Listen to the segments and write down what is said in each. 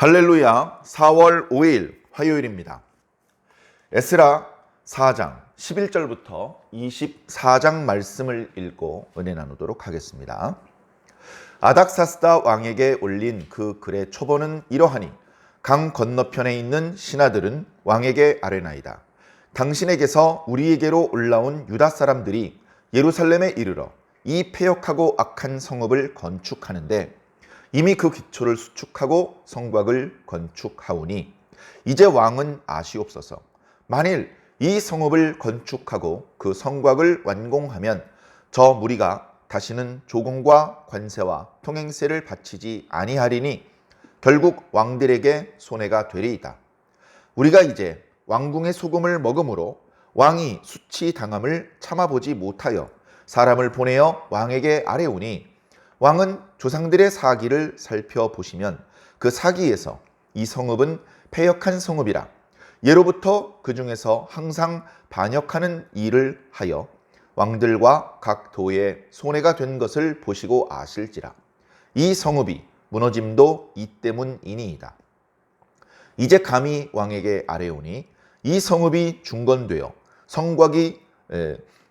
할렐루야 4월 5일 화요일입니다. 에스라 4장 11절부터 24장 말씀을 읽고 은혜 나누도록 하겠습니다. 아닥사스다 왕에게 올린 그 글의 초보는 이러하니 강 건너편에 있는 신하들은 왕에게 아뢰나이다. 당신에게서 우리에게로 올라온 유다 사람들이 예루살렘에 이르러 이 폐역하고 악한 성읍을 건축하는데 이미 그 기초를 수축하고 성곽을 건축하오니 이제 왕은 아시옵소서. 만일 이 성읍을 건축하고 그 성곽을 완공하면 저 무리가 다시는 조공과 관세와 통행세를 바치지 아니하리니 결국 왕들에게 손해가 되리이다. 우리가 이제 왕궁의 소금을 먹음으로 왕이 수치 당함을 참아보지 못하여 사람을 보내어 왕에게 아뢰오니 왕은 조상들의 사기를 살펴보시면 그 사기에서 이 성읍은 패역한 성읍이라 예로부터 그 중에서 항상 반역하는 일을 하여 왕들과 각 도에 손해가 된 것을 보시고 아실지라 이 성읍이 무너짐도 이 때문이니이다. 이제 감히 왕에게 아뢰오니 이 성읍이 중건되어 성곽이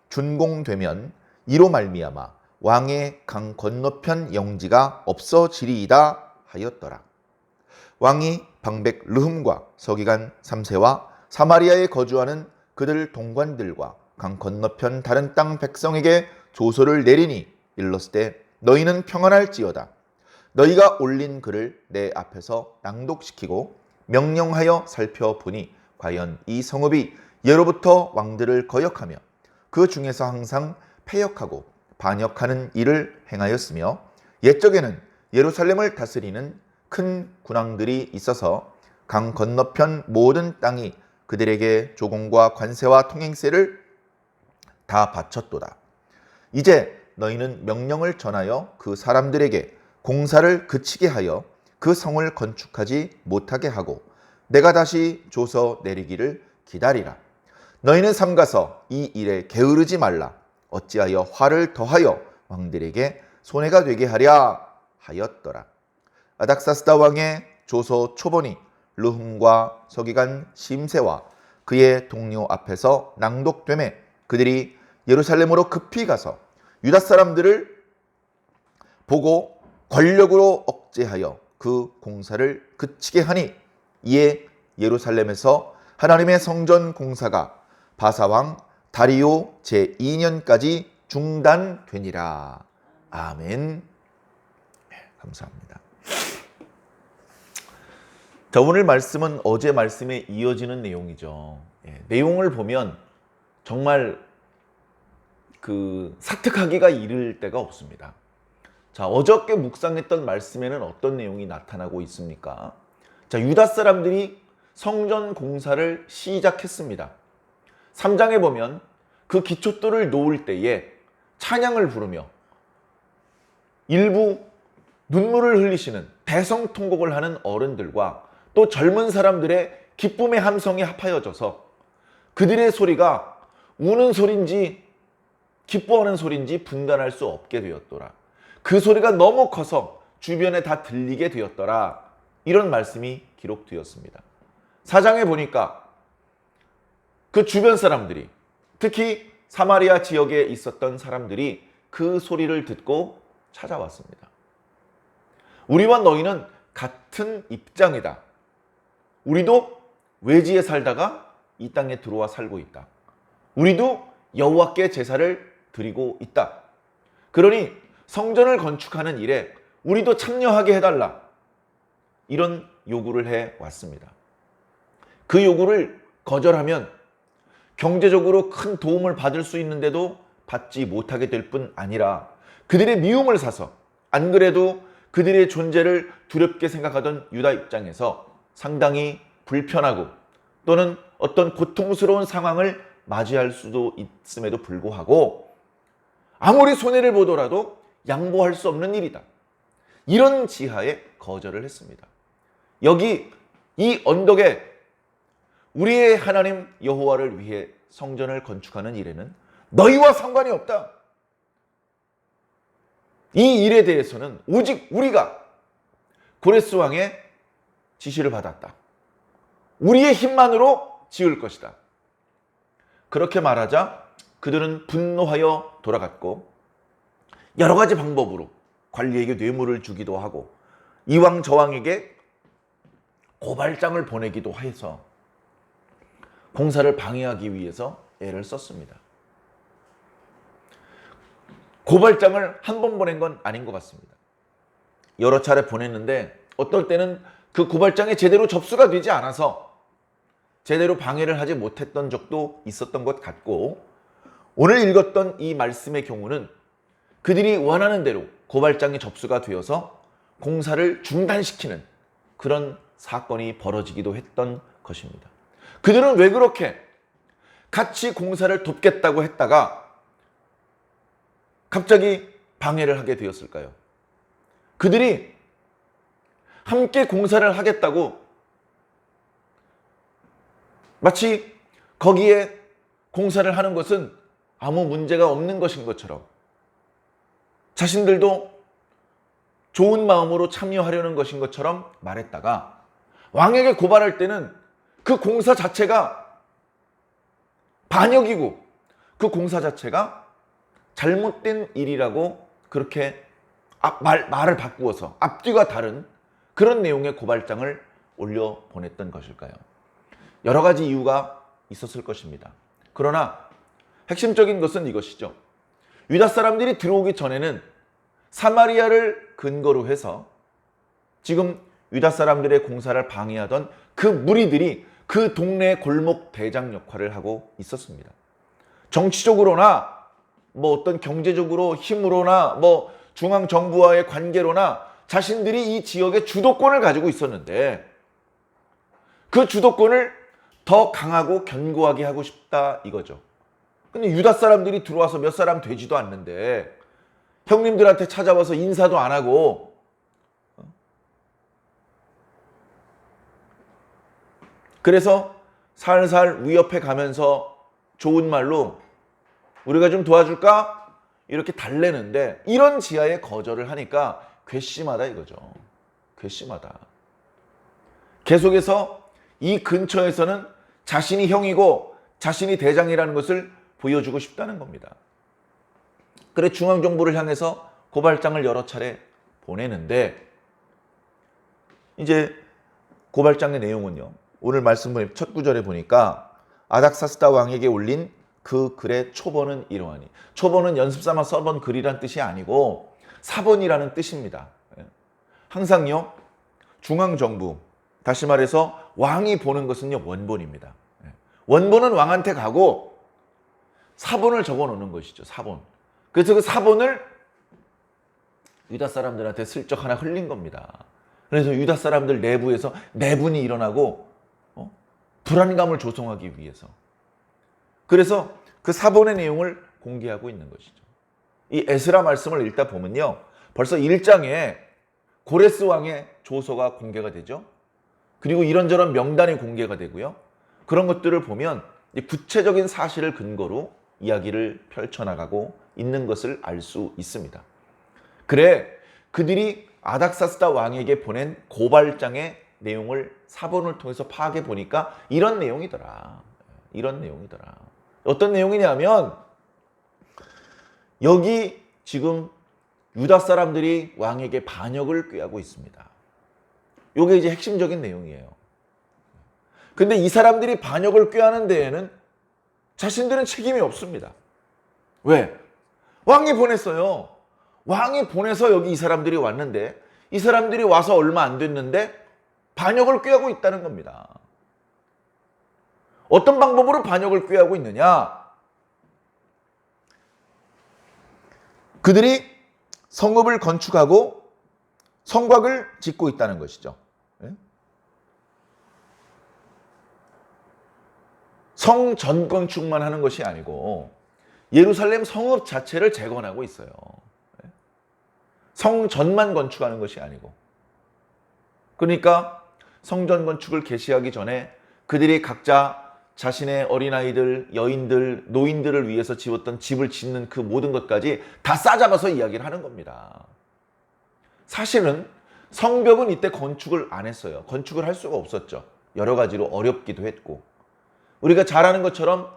준공되면 이로 말미암아 왕의 강 건너편 영지가 없어지리이다 하였더라. 왕이 방백 르흠과 서기관 3세와 사마리아에 거주하는 그들 동관들과 강 건너편 다른 땅 백성에게 조소를 내리니 일렀을 너희는 평안할지어다. 너희가 올린 글을 내 앞에서 낭독시키고 명령하여 살펴보니 과연 이 성읍이 예로부터 왕들을 거역하며 그 중에서 항상 패역하고 반역하는 일을 행하였으며 옛적에는 예루살렘을 다스리는 큰 군왕들이 있어서 강 건너편 모든 땅이 그들에게 조공과 관세와 통행세를 다 바쳤도다. 이제 너희는 명령을 전하여 그 사람들에게 공사를 그치게 하여 그 성을 건축하지 못하게 하고 내가 다시 줘서 내리기를 기다리라. 너희는 삼가서 이 일에 게으르지 말라. 어찌하여 화를 더하여 왕들에게 손해가 되게 하랴 하였더라. 아닥사스다 왕의 조서 초본이 르흠과 서기관 심세와 그의 동료 앞에서 낭독되매 그들이 예루살렘으로 급히 가서 유다 사람들을 보고 권력으로 억제하여 그 공사를 그치게 하니 이에 예루살렘에서 하나님의 성전 공사가 바사왕 다리오 제2년까지 중단되니라. 아멘. 네, 감사합니다. 자, 오늘 말씀은 어제 말씀에 이어지는 내용이죠. 예, 내용을 보면 정말 그 사특하기가 이를 때가 없습니다. 자, 어저께 묵상했던 말씀에는 어떤 내용이 나타나고 있습니까? 자, 유다 사람들이 성전 공사를 시작했습니다. 3장에 보면 그 기초돌을 놓을 때에 찬양을 부르며 일부 눈물을 흘리시는 대성통곡을 하는 어른들과 또 젊은 사람들의 기쁨의 함성이 합하여져서 그들의 소리가 우는 소리인지 기뻐하는 소리인지 분간할 수 없게 되었더라. 그 소리가 너무 커서 주변에 다 들리게 되었더라. 이런 말씀이 기록되었습니다. 사장에 보니까 그 주변 사람들이 특히 사마리아 지역에 있었던 사람들이 그 소리를 듣고 찾아왔습니다. 우리와 너희는 같은 입장이다. 우리도 외지에 살다가 이 땅에 들어와 살고 있다. 우리도 여호와께 제사를 드리고 있다. 그러니 성전을 건축하는 일에 우리도 참여하게 해달라. 이런 요구를 해 왔습니다. 그 요구를 거절하면 경제적으로 큰 도움을 받을 수 있는데도 받지 못하게 될 뿐 아니라 그들의 미움을 사서 안 그래도 그들의 존재를 두렵게 생각하던 유다 입장에서 상당히 불편하고 또는 어떤 고통스러운 상황을 맞이할 수도 있음에도 불구하고 아무리 손해를 보더라도 양보할 수 없는 일이다. 이런 지하에 거절을 했습니다. 여기 이 언덕에 우리의 하나님 여호와를 위해 성전을 건축하는 일에는 너희와 상관이 없다. 이 일에 대해서는 오직 우리가 고레스 왕의 지시를 받았다. 우리의 힘만으로 지을 것이다. 그렇게 말하자 그들은 분노하여 돌아갔고 여러 가지 방법으로 관리에게 뇌물을 주기도 하고 이왕 저왕에게 고발장을 보내기도 해서 공사를 방해하기 위해서 애를 썼습니다. 고발장을 한 번 보낸 건 아닌 것 같습니다. 여러 차례 보냈는데 어떨 때는 그 고발장에 제대로 접수가 되지 않아서 제대로 방해를 하지 못했던 적도 있었던 것 같고 오늘 읽었던 이 말씀의 경우는 그들이 원하는 대로 고발장이 접수가 되어서 공사를 중단시키는 그런 사건이 벌어지기도 했던 것입니다. 그들은 왜 그렇게 같이 공사를 돕겠다고 했다가 갑자기 방해를 하게 되었을까요? 그들이 함께 공사를 하겠다고 마치 거기에 공사를 하는 것은 아무 문제가 없는 것인 것처럼 자신들도 좋은 마음으로 참여하려는 것인 것처럼 말했다가 왕에게 고발할 때는 그 공사 자체가 반역이고 그 공사 자체가 잘못된 일이라고 그렇게 앞, 말, 말을 바꾸어서 앞뒤가 다른 그런 내용의 고발장을 올려 보냈던 것일까요? 여러 가지 이유가 있었을 것입니다. 그러나 핵심적인 것은 이것이죠. 유다 사람들이 들어오기 전에는 사마리아를 근거로 해서 지금 유다 사람들의 공사를 방해하던 그 무리들이 그 동네 골목 대장 역할을 하고 있었습니다. 정치적으로나 뭐 어떤 경제적으로 힘으로나 뭐 중앙 정부와의 관계로나 자신들이 이 지역의 주도권을 가지고 있었는데 그 주도권을 더 강하고 견고하게 하고 싶다 이거죠. 근데 유다 사람들이 들어와서 몇 사람 되지도 않는데 형님들한테 찾아와서 인사도 안 하고 그래서 살살 위협해 가면서 좋은 말로 우리가 좀 도와줄까? 이렇게 달래는데 이런 지하에 거절을 하니까 괘씸하다 이거죠. 괘씸하다. 계속해서 이 근처에서는 자신이 형이고 자신이 대장이라는 것을 보여주고 싶다는 겁니다. 그래 중앙정부를 향해서 고발장을 여러 차례 보내는데 이제 고발장의 내용은요. 오늘 말씀 첫 구절에 보니까 아닥사스다 왕에게 올린 그 글의 초본은 이러하니 초본은 연습 삼아 써본 글이란 뜻이 아니고 사본이라는 뜻입니다. 예. 항상요 중앙 정부 다시 말해서 왕이 보는 것은요 원본입니다. 예. 원본은 왕한테 가고 사본을 적어 놓는 것이죠. 사본. 그래서 그 사본을 유다 사람들한테 슬쩍 하나 흘린 겁니다. 그래서 유다 사람들 내부에서 내분이 일어나고 어? 불안감을 조성하기 위해서 그래서 그 사본의 내용을 공개하고 있는 것이죠. 이 에스라 말씀을 읽다 보면요. 벌써 1장에 고레스 왕의 조서가 공개가 되죠. 그리고 이런저런 명단이 공개가 되고요. 그런 것들을 보면 구체적인 사실을 근거로 이야기를 펼쳐나가고 있는 것을 알 수 있습니다. 그래 그들이 아닥사스다 왕에게 보낸 고발장의 내용을 사본을 통해서 파악해 보니까 이런 내용이더라. 이런 내용이더라. 어떤 내용이냐면 여기 지금 유다 사람들이 왕에게 반역을 꾀하고 있습니다. 이게 이제 핵심적인 내용이에요. 근데 이 사람들이 반역을 꾀하는 데에는 자신들은 책임이 없습니다. 왜? 왕이 보냈어요. 왕이 보내서 여기 이 사람들이 왔는데 이 사람들이 와서 얼마 안 됐는데 반역을 꾀하고 있다는 겁니다. 어떤 방법으로 반역을 꾀하고 있느냐? 그들이 성읍을 건축하고 성곽을 짓고 있다는 것이죠. 예? 성 전건축만 하는 것이 아니고 예루살렘 성읍 자체를 재건하고 있어요. 예? 성전만 건축하는 것이 아니고. 그러니까 성전 건축을 개시하기 전에 그들이 각자 자신의 어린아이들, 여인들, 노인들을 위해서 지었던 집을 짓는 그 모든 것까지 다 싸잡아서 이야기를 하는 겁니다. 사실은 성벽은 이때 건축을 안 했어요. 건축을 할 수가 없었죠. 여러 가지로 어렵기도 했고. 우리가 잘 아는 것처럼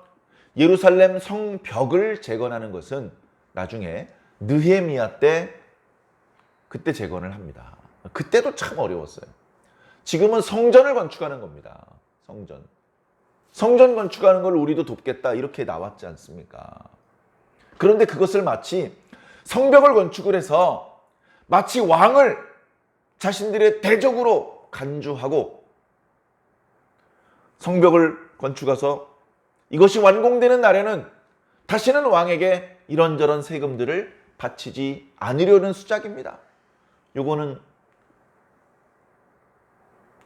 예루살렘 성벽을 재건하는 것은 나중에 느헤미야 때 그때 재건을 합니다. 그때도 참 어려웠어요. 지금은 성전을 건축하는 겁니다. 성전. 성전 건축하는 걸 우리도 돕겠다 이렇게 나왔지 않습니까? 그런데 그것을 마치 성벽을 건축을 해서 마치 왕을 자신들의 대적으로 간주하고 성벽을 건축해서 이것이 완공되는 날에는 다시는 왕에게 이런저런 세금들을 바치지 않으려는 수작입니다. 요거는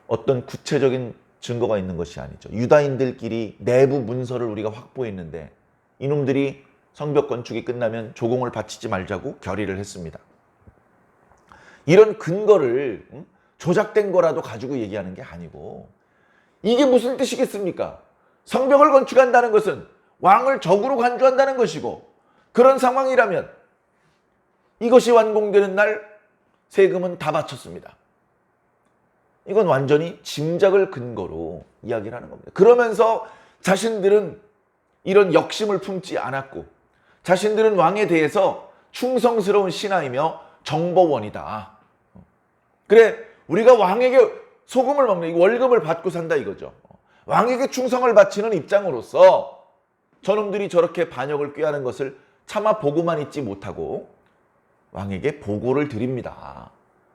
어떤 구체적인 증거가 있는 것이 아니죠. 유다인들끼리 내부 문서를 우리가 확보했는데 이놈들이 성벽 건축이 끝나면 조공을 바치지 말자고 결의를 했습니다. 이런 근거를 응? 조작된 거라도 가지고 얘기하는 게 아니고 이게 무슨 뜻이겠습니까? 성벽을 건축한다는 것은 왕을 적으로 간주한다는 것이고 그런 상황이라면 이것이 완공되는 날 세금은 다 바쳤습니다. 이건 완전히 짐작을 근거로 이야기를 하는 겁니다. 그러면서 자신들은 이런 역심을 품지 않았고 자신들은 왕에 대해서 충성스러운 신하이며 정보원이다. 그래 우리가 왕에게 소금을 먹는 이 월급을 받고 산다 이거죠. 왕에게 충성을 바치는 입장으로서 저놈들이 저렇게 반역을 꾀하는 것을 차마 보고만 있지 못하고 왕에게 보고를 드립니다.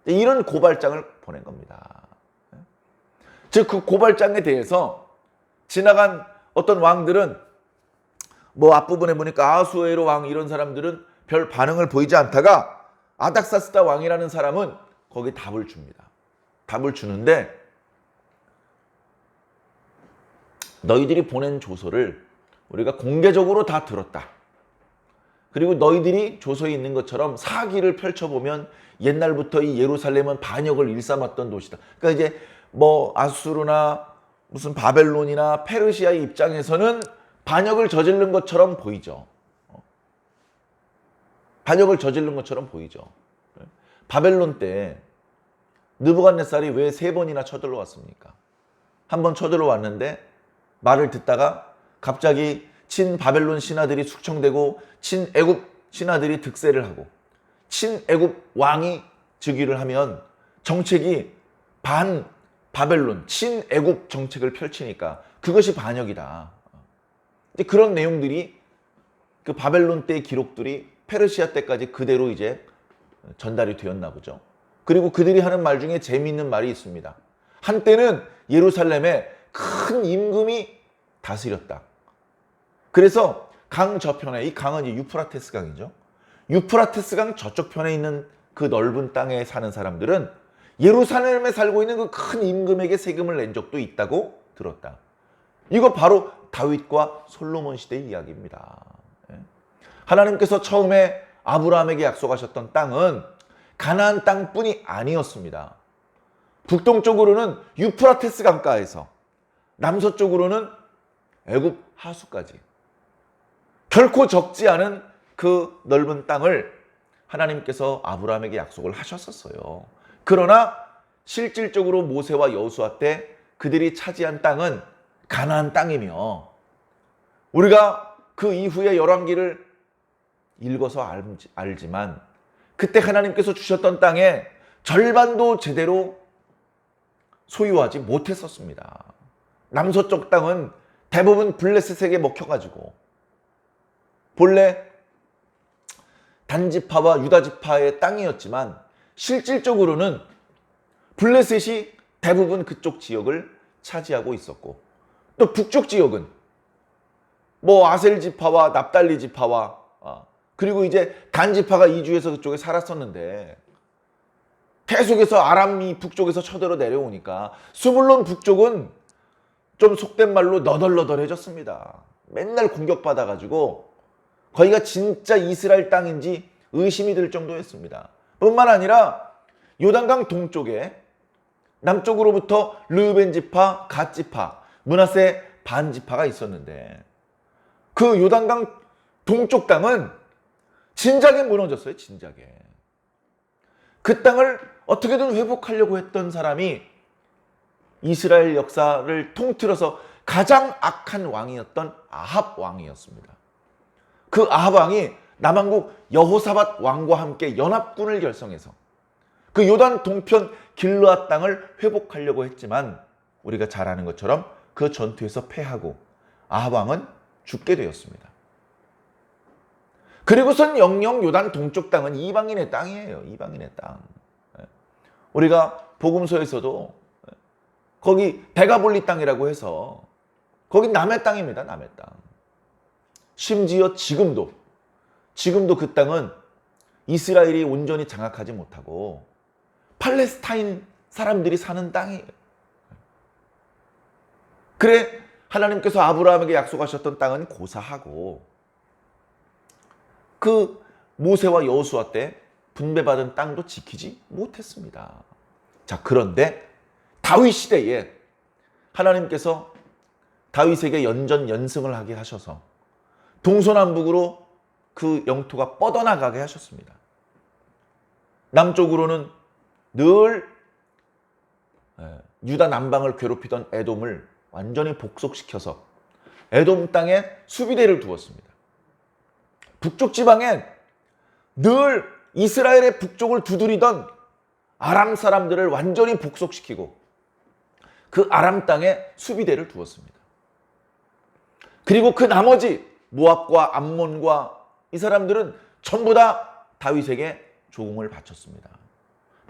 이런 고발장을 보낸 겁니다. 즉 그 고발장에 대해서 지나간 어떤 왕들은 뭐 앞부분에 보니까 아수에로 왕 이런 사람들은 별 반응을 보이지 않다가 아닥사스다 왕이라는 사람은 거기 답을 줍니다. 답을 주는데 너희들이 보낸 조서를 우리가 공개적으로 다 들었다. 그리고 너희들이 조서에 있는 것처럼 사기를 펼쳐보면 옛날부터 이 예루살렘은 반역을 일삼았던 도시다. 그러니까 이제 뭐 아수르나 무슨 바벨론이나 페르시아의 입장에서는 반역을 저지른 것처럼 보이죠. 어. 반역을 저지른 것처럼 보이죠. 바벨론 때 느부갓네살이 왜 세 번이나 쳐들러 왔습니까? 한 번 쳐들러 왔는데 말을 듣다가 갑자기 친 바벨론 신하들이 숙청되고 친 애굽 신하들이 득세를 하고 친 애굽 왕이 즉위를 하면 정책이 반 바벨론 친 애굽 정책을 펼치니까 그것이 반역이다. 이제 그런 내용들이 그 바벨론 때의 기록들이 페르시아 때까지 그대로 이제 전달이 되었나 보죠. 그리고 그들이 하는 말 중에 재미있는 말이 있습니다. 한때는 예루살렘에 큰 임금이 다스렸다. 그래서 강 저편에 이 강은 유프라테스 강이죠. 유프라테스 강 저쪽 편에 있는 그 넓은 땅에 사는 사람들은 예루살렘에 살고 있는 그 큰 임금에게 세금을 낸 적도 있다고 들었다. 이거 바로 다윗과 솔로몬 시대의 이야기입니다. 예. 하나님께서 처음에 아브라함에게 약속하셨던 땅은 가나안 땅뿐이 아니었습니다. 북동쪽으로는 유프라테스 강가에서 남서쪽으로는 애굽 하수까지 결코 적지 않은 그 넓은 땅을 하나님께서 아브라함에게 약속을 하셨었어요. 그러나 실질적으로 모세와 여수아 때 그들이 차지한 땅은 가나안 땅이며 우리가 그 이후에 열왕기를 읽어서 알지만 그때 하나님께서 주셨던 땅에 절반도 제대로 소유하지 못했었습니다. 남서쪽 땅은 대부분 블레셋에게 먹혀가지고 본래 단지파와 유다지파의 땅이었지만 실질적으로는 블레셋이 대부분 그쪽 지역을 차지하고 있었고 또 북쪽 지역은 뭐 아셀 지파와 납달리 지파와 아, 그리고 이제 단 지파가 이주해서 그쪽에 살았었는데 계속해서 아람이 북쪽에서 쳐들어 내려오니까 수불론 북쪽은 좀 속된 말로 너덜너덜해졌습니다. 맨날 공격받아가지고 거기가 진짜 이스라엘 땅인지 의심이 들 정도였습니다. 뿐만 아니라 요단강 동쪽에 남쪽으로부터 르벤 지파, 갓 지파, 문하세 반 지파가 있었는데 그 요단강 동쪽 땅은 진작에 무너졌어요. 진작에. 그 땅을 어떻게든 회복하려고 했던 사람이 이스라엘 역사를 통틀어서 가장 악한 왕이었던 아합 왕이었습니다. 그 아합 왕이 남한국 여호사밧 왕과 함께 연합군을 결성해서 그 요단 동편 길르앗 땅을 회복하려고 했지만 우리가 잘 아는 것처럼 그 전투에서 패하고 아합 왕은 죽게 되었습니다. 그리고선 영영 요단 동쪽 땅은 이방인의 땅이에요. 이방인의 땅. 예. 우리가 복음서에서도 예, 거기 베가볼리 땅이라고 해서 거기 남의 땅입니다. 남의 땅. 심지어 지금도 지금도 그 땅은 이스라엘이 온전히 장악하지 못하고 팔레스타인 사람들이 사는 땅이에요. 그래 하나님께서 아브라함에게 약속하셨던 땅은 고사하고 그 모세와 여호수아 때 분배받은 땅도 지키지 못했습니다. 자, 그런데 다윗 시대에 하나님께서 다윗에게 연전 연승을 하게 하셔서 동서남북으로 그 영토가 뻗어나가게 하셨습니다. 남쪽으로는 늘 예, 유다 남방을 괴롭히던 에돔을 완전히 복속시켜서 에돔 땅에 수비대를 두었습니다. 북쪽 지방엔 늘 이스라엘의 북쪽을 두드리던 아람 사람들을 완전히 복속시키고 그 아람 땅에 수비대를 두었습니다. 그리고 그 나머지 모압과 암몬과 이 사람들은 전부 다 다윗에게 조공을 바쳤습니다.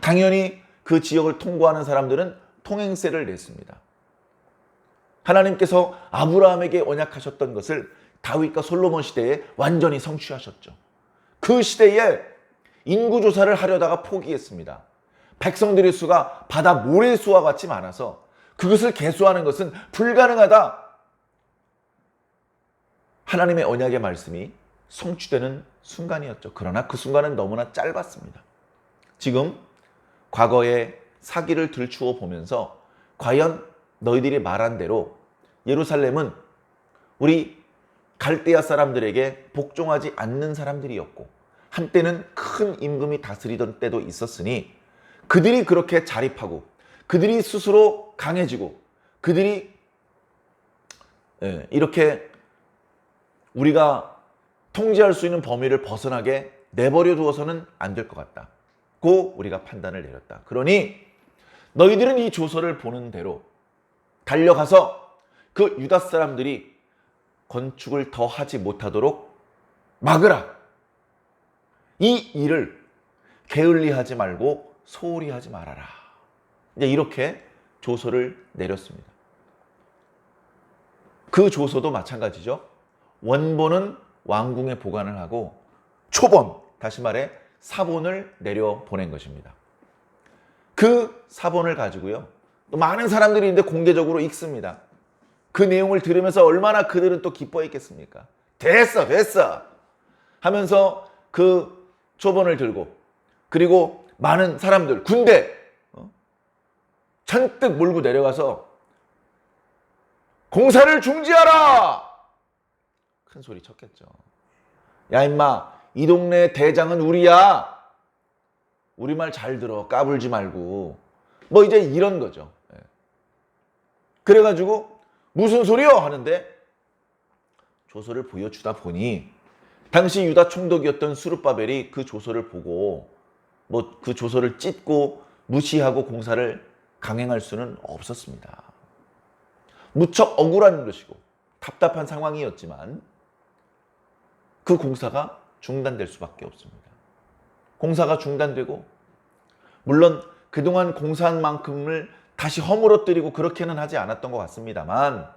당연히 그 지역을 통과하는 사람들은 통행세를 냈습니다. 하나님께서 아브라함에게 언약하셨던 것을 다윗과 솔로몬 시대에 완전히 성취하셨죠. 그 시대에 인구 조사를 하려다가 포기했습니다. 백성들의 수가 바다 모래 수와 같이 많아서 그것을 개수하는 것은 불가능하다. 하나님의 언약의 말씀이 성취되는 순간이었죠. 그러나 그 순간은 너무나 짧았습니다. 지금 과거의 사기를 들추어 보면서 과연 너희들이 말한 대로 예루살렘은 우리 갈대아 사람들에게 복종하지 않는 사람들이었고 한때는 큰 임금이 다스리던 때도 있었으니 그들이 그렇게 자립하고 그들이 스스로 강해지고 그들이 예, 이렇게 우리가 통제할 수 있는 범위를 벗어나게 내버려 두어서는 안 될 것 같다. 고 우리가 판단을 내렸다. 그러니 너희들은 이 조서를 보는 대로 달려가서 그 유다 사람들이 건축을 더 하지 못하도록 막으라. 이 일을 게을리하지 말고 소홀히 하지 말아라. 이제 이렇게 조서를 내렸습니다. 그 조서도 마찬가지죠. 원본은 왕궁에 보관을 하고 초본, 다시 말해 사본을 내려 보낸 것입니다. 그 사본을 가지고요. 또 많은 사람들이 있는데 공개적으로 읽습니다. 그 내용을 들으면서 얼마나 그들은 또 기뻐했겠습니까? 됐어, 됐어! 하면서 그 초본을 들고 그리고 많은 사람들, 군대 어? 잔뜩 몰고 내려가서 공사를 중지하라! 큰 소리 쳤겠죠. 야 임마 이 동네 대장은 우리야. 우리 말 잘 들어 까불지 말고 뭐 이제 이런 거죠. 예. 그래가지고 무슨 소리요 하는데 조서를 보여주다 보니 당시 유다 총독이었던 수르바벨이 그 조서를 보고 뭐 그 조서를 찢고 무시하고 공사를 강행할 수는 없었습니다. 무척 억울한 것이고 답답한 상황이었지만 그 공사가 중단될 수밖에 없습니다. 공사가 중단되고 물론 그동안 공사한 만큼을 다시 허물어뜨리고 그렇게는 하지 않았던 것 같습니다만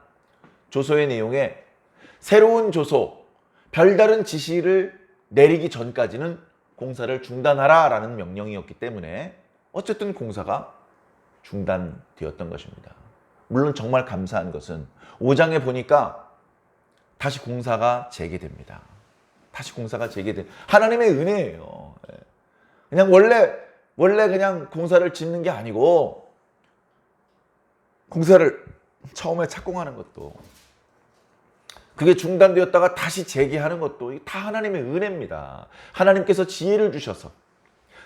조서의 내용에 새로운 조서, 별다른 지시를 내리기 전까지는 공사를 중단하라 라는 명령이었기 때문에 어쨌든 공사가 중단되었던 것입니다. 물론 정말 감사한 것은 5장에 보니까 다시 공사가 재개됩니다. 다시 공사가 재개된 하나님의 은혜예요. 예. 그냥 원래 원래 그냥 공사를 짓는 게 아니고 공사를 처음에 착공하는 것도 그게 중단되었다가 다시 재개하는 것도 다 하나님의 은혜입니다. 하나님께서 지혜를 주셔서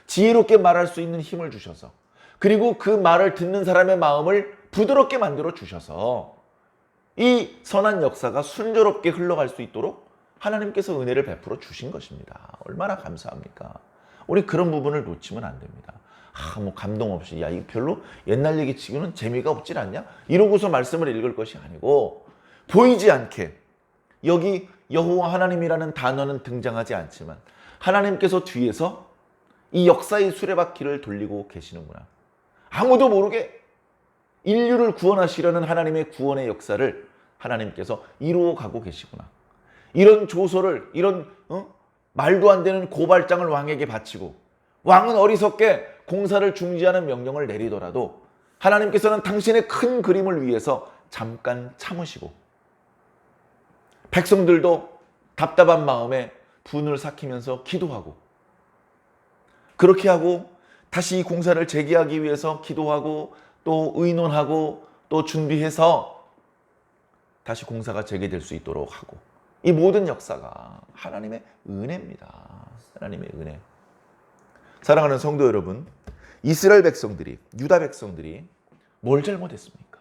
지혜롭게 말할 수 있는 힘을 주셔서 그리고 그 말을 듣는 사람의 마음을 부드럽게 만들어 주셔서 이 선한 역사가 순조롭게 흘러갈 수 있도록 하나님께서 은혜를 베풀어 주신 것입니다. 얼마나 감사합니까? 우리 그런 부분을 놓치면 안 됩니다. 아, 뭐 감동 없이 야, 이거 별로 옛날 얘기 치고는 재미가 없질 않냐? 이러고서 말씀을 읽을 것이 아니고 보이지 않게 여기 여호와 하나님이라는 단어는 등장하지 않지만 하나님께서 뒤에서 이 역사의 수레바퀴를 돌리고 계시는구나. 아무도 모르게 인류를 구원하시려는 하나님의 구원의 역사를 하나님께서 이루어 가고 계시구나. 이런 조서를 이런 어? 말도 안 되는 고발장을 왕에게 바치고 왕은 어리석게 공사를 중지하는 명령을 내리더라도 하나님께서는 당신의 큰 그림을 위해서 잠깐 참으시고 백성들도 답답한 마음에 분을 삭히면서 기도하고 그렇게 하고 다시 이 공사를 재개하기 위해서 기도하고 또 의논하고 또 준비해서 다시 공사가 재개될 수 있도록 하고 이 모든 역사가 하나님의 은혜입니다. 하나님의 은혜. 사랑하는 성도 여러분, 이스라엘 백성들이 유다 백성들이 뭘 잘못했습니까?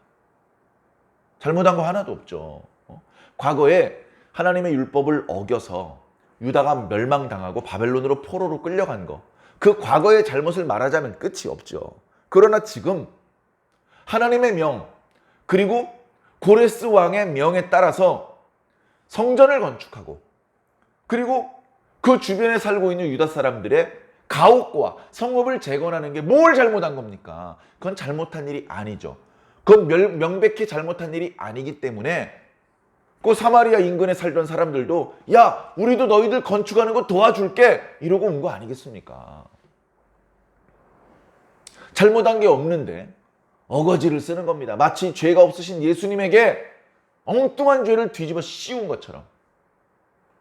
잘못한 거 하나도 없죠. 어? 과거에 하나님의 율법을 어겨서 유다가 멸망당하고 바벨론으로 포로로 끌려간 거. 그 과거의 잘못을 말하자면 끝이 없죠. 그러나 지금 하나님의 명 그리고 고레스 왕의 명에 따라서 성전을 건축하고 그리고 그 주변에 살고 있는 유다 사람들의 가옥과 성읍을 재건하는 게 뭘 잘못한 겁니까? 그건 잘못한 일이 아니죠. 그건 명- 명백히 잘못한 일이 아니기 때문에 그 사마리아 인근에 살던 사람들도 야 우리도 너희들 건축하는 거 도와줄게 이러고 온 거 아니겠습니까? 잘못한 게 없는데 어거지를 쓰는 겁니다. 마치 죄가 없으신 예수님에게 엉뚱한 죄를 뒤집어 씌운 것처럼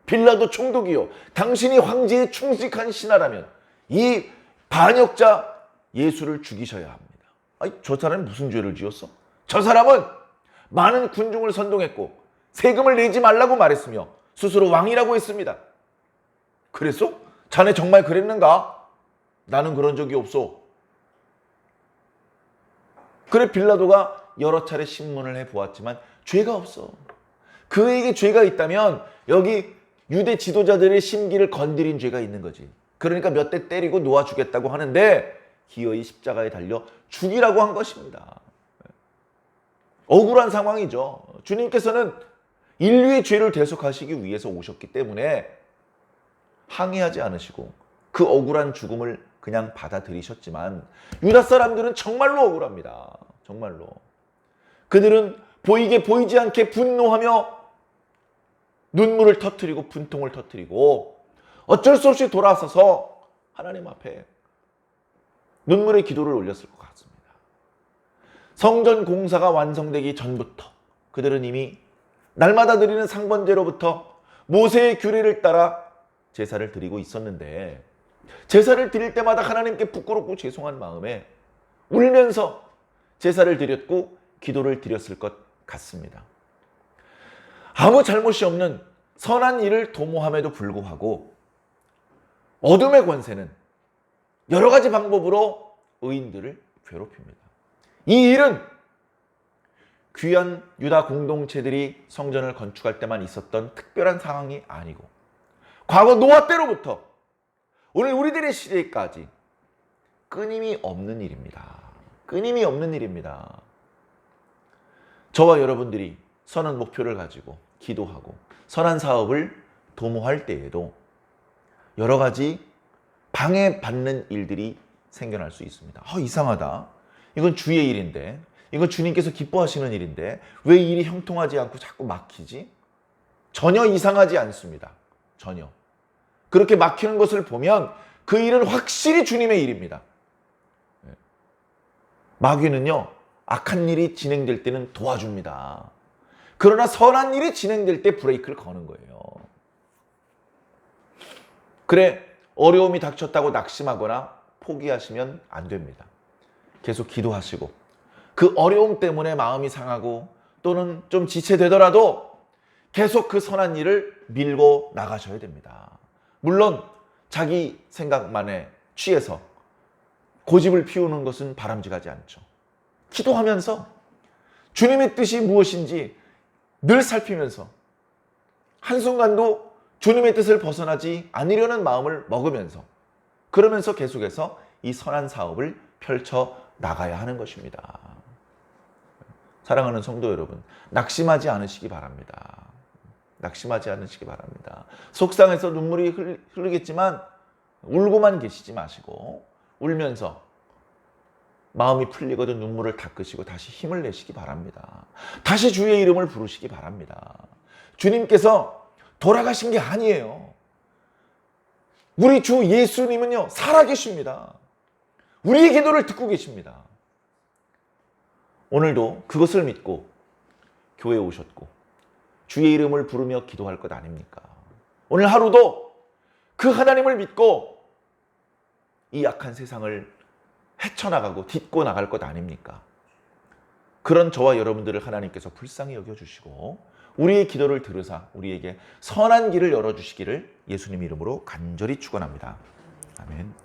빌라도 총독이요 당신이 황제의 충직한 신하라면 이 반역자 예수를 죽이셔야 합니다. 아니 저 사람이 무슨 죄를 지었어? 저 사람은 많은 군중을 선동했고 세금을 내지 말라고 말했으며 스스로 왕이라고 했습니다. 그랬어? 자네 정말 그랬는가? 나는 그런 적이 없어. 그래 빌라도가 여러 차례 신문을 해 보았지만 죄가 없어. 그에게 죄가 있다면 여기 유대 지도자들의 심기를 건드린 죄가 있는 거지. 그러니까 몇 대 때리고 놓아 주겠다고 하는데 기어이 십자가에 달려 죽이라고 한 것입니다. 억울한 상황이죠. 주님께서는 인류의 죄를 대속하시기 위해서 오셨기 때문에 항의하지 않으시고 그 억울한 죽음을 그냥 받아들이셨지만 유다 사람들은 정말로 억울합니다. 정말로. 그들은 보이게 보이지 않게 분노하며 눈물을 터뜨리고 분통을 터뜨리고 어쩔 수 없이 돌아서서 하나님 앞에 눈물의 기도를 올렸을 것 같습니다. 성전 공사가 완성되기 전부터 그들은 이미 날마다 드리는 상번제로부터 모세의 규례를 따라 제사를 드리고 있었는데 제사를 드릴 때마다 하나님께 부끄럽고 죄송한 마음에 울면서 제사를 드렸고 기도를 드렸을 것 같습니다. 아무 잘못이 없는 선한 일을 도모함에도 불구하고 어둠의 권세는 여러 가지 방법으로 의인들을 괴롭힙니다. 이 일은 귀한 유다 공동체들이 성전을 건축할 때만 있었던 특별한 상황이 아니고 과거 노아 때로부터 오늘 우리들의 시대까지 끊임이 없는 일입니다. 끊임이 없는 일입니다. 저와 여러분들이 선한 목표를 가지고 기도하고 선한 사업을 도모할 때에도 여러 가지 방해받는 일들이 생겨날 수 있습니다. 아, 이상하다. 이건 주의 일인데, 이건 주님께서 기뻐하시는 일인데, 왜 일이 형통하지 않고 자꾸 막히지? 전혀 이상하지 않습니다. 전혀. 그렇게 막히는 것을 보면 그 일은 확실히 주님의 일입니다. 네. 마귀는요, 악한 일이 진행될 때는 도와줍니다. 그러나 선한 일이 진행될 때 브레이크를 거는 거예요. 그래, 어려움이 닥쳤다고 낙심하거나 포기하시면 안 됩니다. 계속 기도하시고, 그 어려움 때문에 마음이 상하고 또는 좀 지체되더라도 계속 그 선한 일을 밀고 나가셔야 됩니다. 물론 자기 생각만에 취해서 고집을 피우는 것은 바람직하지 않죠. 기도하면서 주님의 뜻이 무엇인지 늘 살피면서 한순간도 주님의 뜻을 벗어나지 않으려는 마음을 먹으면서 그러면서 계속해서 이 선한 사업을 펼쳐 나가야 하는 것입니다. 사랑하는 성도 여러분, 낙심하지 않으시기 바랍니다. 낙심하지 않으시기 바랍니다. 속상해서 눈물이 흘- 흐르겠지만 울고만 계시지 마시고 울면서 마음이 풀리거든 눈물을 닦으시고 다시 힘을 내시기 바랍니다. 다시 주의 이름을 부르시기 바랍니다. 주님께서 돌아가신 게 아니에요. 우리 주 예수님은요, 살아계십니다. 우리의 기도를 듣고 계십니다. 오늘도 그것을 믿고 교회에 오셨고, 주의 이름을 부르며 기도할 것 아닙니까? 오늘 하루도 그 하나님을 믿고 이 약한 세상을 헤쳐나가고 딛고 나갈 것 아닙니까? 그런 저와 여러분들을 하나님께서 불쌍히 여겨주시고 우리의 기도를 들으사 우리에게 선한 길을 열어주시기를 예수님 이름으로 간절히 축원합니다. 아멘.